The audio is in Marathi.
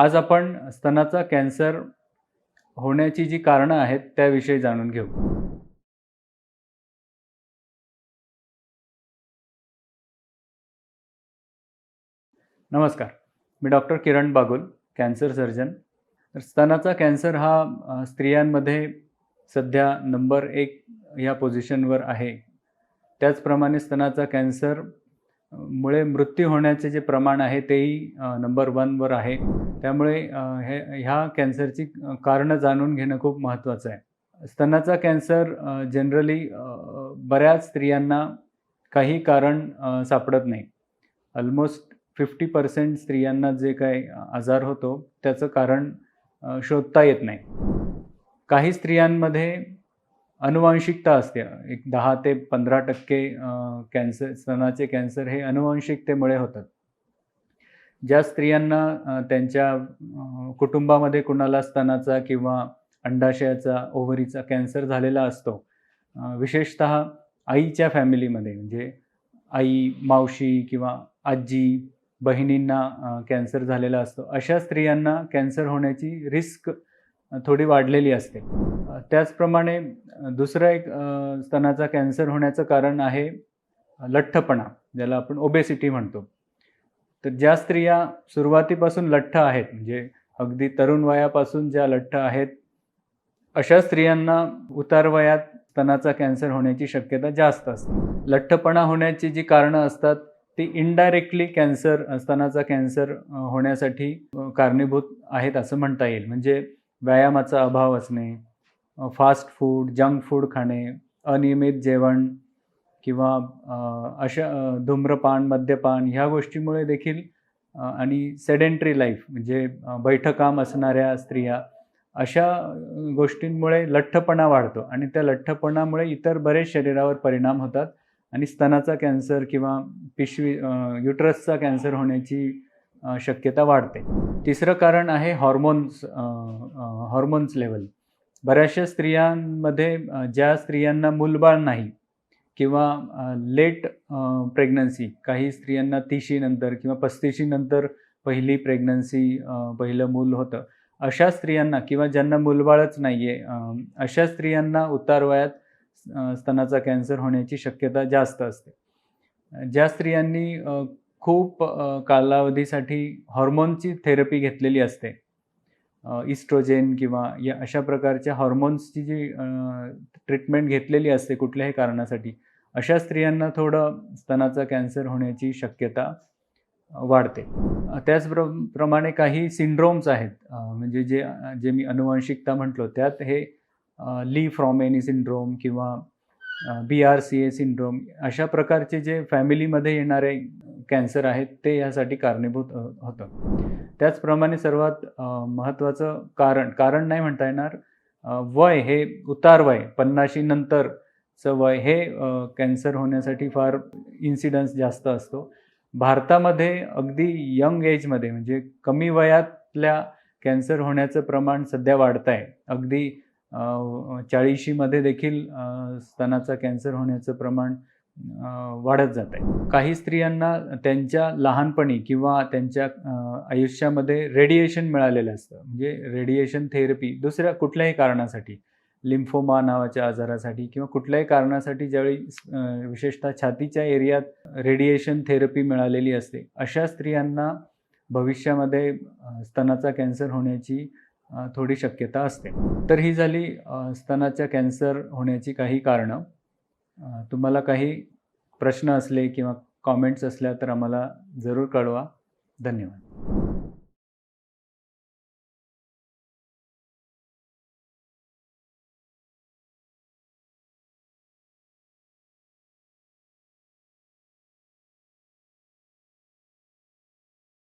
आज आपण स्तनाचा कॅन्सर होण्याची जी कारणं आहेत त्याविषयी जाणून घेऊ. नमस्कार. मी doctor Kiran Bagul cancer surgeon. तर स्तनाचा कॅन्सर हा स्त्रियांमध्ये सध्या नंबर एक ह्या पोझिशनवर आहे. त्याचप्रमाणे स्तनाचा कॅन्सर मुळे मृत्यू होण्याचे जे प्रमाण आहे तेही नंबर वनवर आहे. त्यामुळे हे ह्या कॅन्सरची कारणं जाणून घेणं खूप महत्त्वाचं आहे. स्तनाचा कॅन्सर जनरली बऱ्याच स्त्रियांना काही कारण सापडत नाही. ऑलमोस्ट फिफ्टी पर्सेंट स्त्रियांना जे काही आजार होतो त्याचं कारण शोधता येत नाही. काही स्त्रियांमध्ये अनुवांशिकता असते. एक दहा ते पंधरा टक्के कॅन्सर स्तनाचे कॅन्सर हे अनुवांशिकतेमुळे होतात. ज्या स्त्रियांना त्यांच्या कुटुंबामध्ये कुणाला स्तनाचा किंवा अंडाशयाचा ओव्हरीचा कॅन्सर झालेला असतो विशेषत विशेषतः आईच्या फॅमिलीमध्ये म्हणजे आई मावशी किंवा आजी बहिणींना कॅन्सर झालेला असतो. अशा स्त्रियांना कॅन्सर होण्याची रिस्क थोडी वाढलेली असते. त्याचप्रमाणे दुसरं एक स्तनाचा कॅन्सर होण्याचं कारण आहे लठ्ठपणा ज्याला आपण ओबेसिटी म्हणतो. तर ज्या स्त्रिया सुरुवातीपासून लठ्ठ आहेत म्हणजे अगदी तरुण वयापासून ज्या लठ्ठ आहेत अशा स्त्रियांना उतार वयात स्तनाचा कॅन्सर होण्याची शक्यता जास्त असते. लठ्ठपणा होण्याची जी कारणं असतात ती इनडायरेक्टली कॅन्सर स्तनाचा कॅन्सर होण्यासाठी कारणीभूत आहेत असं म्हणता येईल. म्हणजे व्यायामाचा अभाव असणे फास्ट फूड जंक फूड खाणे अनियमित जेवण किंवा अशा धूम्रपान मद्यपान ह्या गोष्टीमुळे देखील आणि सेडेंटरी लाईफ म्हणजे बैठकाम असणाऱ्या स्त्रिया अशा गोष्टींमुळे लठ्ठपणा वाढतो आणि त्या लठ्ठपणामुळे इतर बरेच शरीरावर परिणाम होतात आणि स्तनाचा कॅन्सर किंवा पिशवी युट्रसचा कॅन्सर होण्याची शक्यता वाढते. तिसरं कारण आहे हॉर्मोन्स हॉर्मोन्स लेवल बऱ्याचशा स्त्रियांमध्ये ज्या स्त्रियांना मूलबाळ नाही किंवा लेट प्रेग्नन्सी काही स्त्रियांना तीशीनंतर किंवा पस्तीशीनंतर पहिली प्रेग्नन्सी पहिलं मूल होतं अशा स्त्रियांना किंवा ज्यांना मूलबाळच नाही आहे अशा स्त्रियांना उतार वयात स्तनाचा कॅन्सर होण्याची शक्यता जास्त असते. ज्या स्त्रियांनी खूप कालावधीसाठी हॉर्मोनची थेरपी घेतलेली असते. इस्ट्रोजेन किंवा या अशा प्रकारच्या हॉर्मोन्सची जी ट्रीटमेंट घेतलेली असते कुठल्याही कारणासाठी अशा स्त्रियांना थोडं स्तनाचा कॅन्सर होण्याची शक्यता वाढते. त्याचप्रमाणे प्रमाणे काही सिंड्रोम्स आहेत. म्हणजे जे जे मी अनुवांशिकता म्हटलो त्यात हे ली फ्रॉमेनी सिंड्रोम किंवा B R C A syndrome अशा प्रकारचे जे फॅमिलीमध्ये येणारे कॅन्सर आहेत ते यासाठी कारणीभूत होतं. त्याचप्रमाणे सर्वात महत्त्वाचं कारण कारण नाही म्हणता येणार वय हे उतार वय पन्नाशी नंतरचं वय हे कॅन्सर होण्यासाठी फार इन्सिडन्स जास्त असतो. भारतामध्ये अगदी यंग एजमध्ये म्हणजे कमी वयातल्या कॅन्सर होण्याचं प्रमाण सध्या वाढत आहे अगदी चाळीशीमध्ये देखील स्तनाचा कॅन्सर होण्याचं प्रमाण वाढत जात आहे. काही स्त्रियांना त्यांच्या लहानपणी किंवा त्यांच्या आयुष्यामध्ये रेडिएशन मिळालेलं असतं. म्हणजे रेडिएशन थेरपी दुसऱ्या कुठल्याही कारणासाठी लिम्फोमा नावाच्या आजारासाठी किंवा कुठल्याही कारणासाठी ज्यावेळी विशेषतः छातीच्या एरियात रेडिएशन थेरपी मिळालेली असते अशा स्त्रियांना भविष्यामध्ये स्तनाचा कॅन्सर होण्याची थोडी शक्यता असते. तर ही झाली स्तनाच्या कॅन्सर होण्याची काही कारणं. तुम्हाला काही प्रश्न असले किंवा कॉमेंट्स असल्या तर आम्हाला जरूर कळवा. धन्यवाद.